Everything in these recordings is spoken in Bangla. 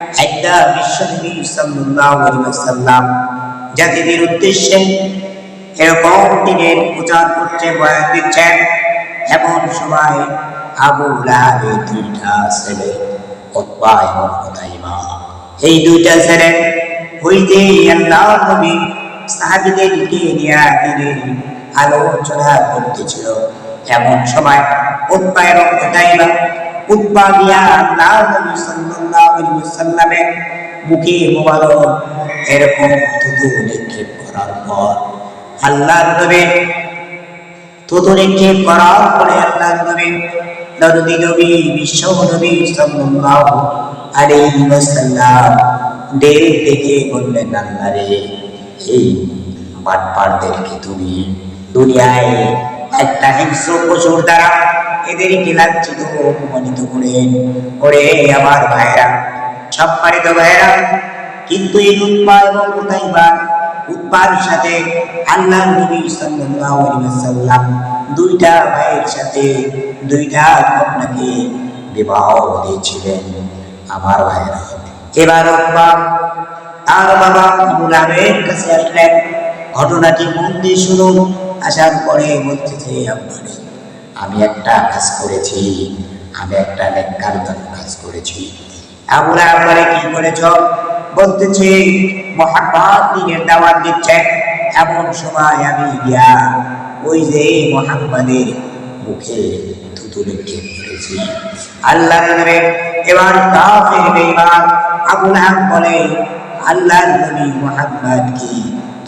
একটা বিশ্বনবী জাতিদের উদ্দেশ্যে এরকম দিনের প্রচার করছে বয়ান দিচ্ছেন এমন সময় আবু দুইটা ছেলে এই দুইটা ছেলে নবী সাহাবীদেরকে নিয়ে আলোচনা করতেছিল। এমন সময় উতবা এবং মুখে এরকম নিক্ষেপ করার পর আল্লাহ নবী নিক্ষেপ করার পরে আল্লাহ নবী বিশ্ব নবী সাল্লাল্লাহু আলাইহি ওয়াসাল্লাম ডেক ডেকে বললেন রে, এই বাটপারদেরকে তুমি দুনিয়ায় একটা হিংস্র পশুর দ্বারা এদেরকে লাঞ্ছিত অপমানিত করে ওরে আমার ভাইরা সম্মানিত ভাইরা কিন্তু এই উৎপা এবং উতাইবা উৎপার সাথে আল্লাহ নবী সাল্লাল্লাহু আলাইহি ওয়াসাল্লাম দুইটা ভাইয়ের সাথে দুইটা কন্যাকে বিবাহ দিয়েছিলেন। আমার ভাইরা এবার উৎপা তার বাবা গুলামের কাছে আসলেন। ঘটনাটি মন দিয়ে শুনুন, আসার পরে বলতেছে আপনারে আমি একটা কাজ করেছি, আমি একটা নেককার কাজ করেছি। আমরা আপনারে কি করেছ? বলতেছে, মহাব্বাত দিনের দাওয়াত দিচ্ছেন এমন সময় আমি গিয়া ওই যে মোহাম্মদের মুখে থুতু লিখে করেছি আল্লাহ এবার কাফের বেঈমান আবু লাহাব বলে আল্লাহ নবী মোহাম্মদ কি?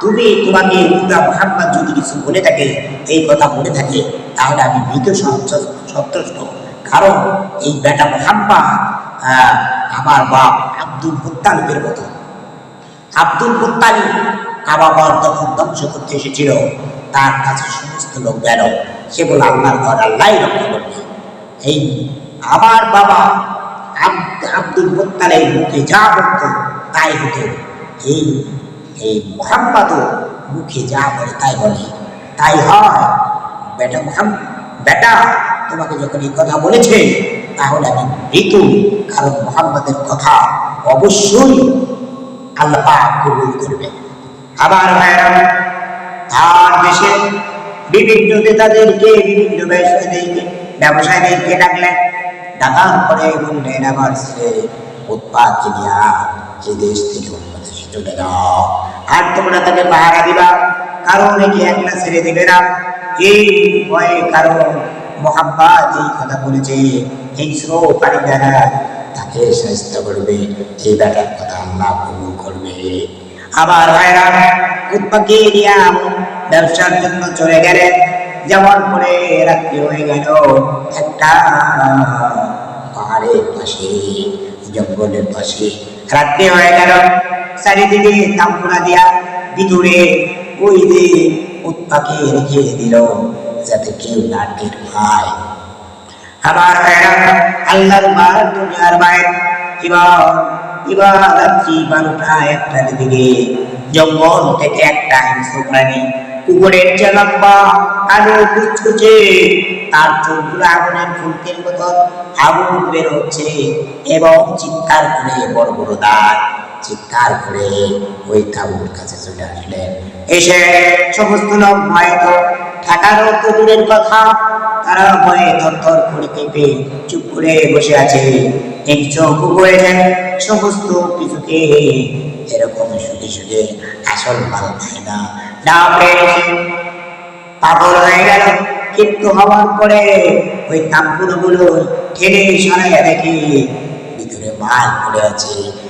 তুমি তোমাকে পুরা মোহাম্মদ যদি কিছু বলে থাকে এই কথা বলে থাকে তাহলে আমি সন্ত- সন্তুষ্ট। কারণ এই বেটা আহ, আমার বাপ আব্দুল মুত্তালিবের মতো। আব্দুল মুত্তালিব কাবাবার তখন ধ্বংস করতে এসেছিল। তার কাছে সমস্ত লোক গেল। সে বলে আল্লাহর ঘর আল্লাহ রক্ষা করবে। এই আমার বাবা আব্দুল মুত্তালিব মুখে যা বলতো তাই হতো। এই এই মোহাম্মদও মুখে যা বলে তাই বলে। তাই হয়। বেটা মোহাম বেটা, তোমাকে যখন এই কথা বলেছে, তাহলে আমি ঋতু কারণ মোহাম্মদের কথা অবশ্যই আল্লাহ কবুল করবে আবার ভাইরা তার দেশে বিভিন্ন নেতাদেরকে, বিভিন্ন ব্যবসায়ীদেরকে ব্যবসায়ীদেরকে ডাকলেন। ডাকার পরে বললেন, আমার ছেলে উৎপাদ এই দেশ থেকে অন্য দেশে চলে যাও। আর তোমরা তাকে পাহারা দিবা। কারণ একে একলা ছেড়ে দেবে না। এই ভয়ে কারণ মোহাম্মদ এই কথা বলেছে হিংস্র পানি দ্বারা তাকে সাহায্য করবে। এই ব্যাটার কথা আল্লাহ কবুল করবে। আবার ভাইরা উৎপাকে নিয়ে ব্যবসার জন্য চলে গেলেন। যেমন করে রাত্রি হয়ে গেল, একটা পাহাড়ের পাশে, জঙ্গলের পাশে রাত্রি হয়ে গেল। চারিদিকে তাম্পুরা দিয়া ভিতরে ওই যে উৎপাকে রেখে দিল, যাতে কেউ না টের পায়। আবার আল্লাহর বার দুনিয়ার এবার বারোটা দিকে জঙ্গল থেকে একটা কুকুরের যে লম্বা কুচকুচে, তার চোখগুলো আগুনের ফুলকের মতো আগুন বের হচ্ছে, এবং চিৎকার করে বড় বড় দাঁত চিৎকার করে ওই তাবুর কাছে চলে আসলেন। এসে সমস্ত লোক ভয় তো থাকারও তো দূরের কথা। তারা ভয়ে থরথর করে কেঁপে চুপ করে বসে আছে। এক চোখ সমস্ত কিছুকে। এরকম আসল না। না পেরেছে পাগল হয়ে গেল। কিন্তু হওয়ার পরে ওই তাম্পুরগুলো ঠেলে সরাইয়া দেখে ভিতরে মাল পড়ে আছে।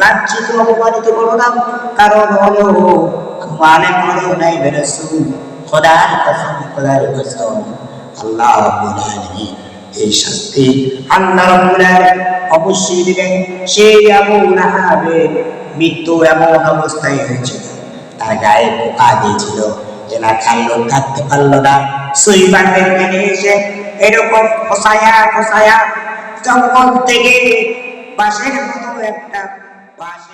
লাঞ্ছিত, অপমানিত করো না। কারণ হলো মানে নাই খোদার কসম খোদার কসম। আল্লাহ আলামিন এই শাস্তি আল্লাহ অবশ্যই দিবেন। সেই আবু লাহাবের মৃত্যু এমন অবস্থায় হয়েছিল। তার গায়ে পোকা দিয়েছিল। না খাইলো থাকতে পারল না। নিয়ে এসে এরকম ফসায়া ফসায়া জঙ্গল থেকে বাঁশের মতো একটা বাঁশের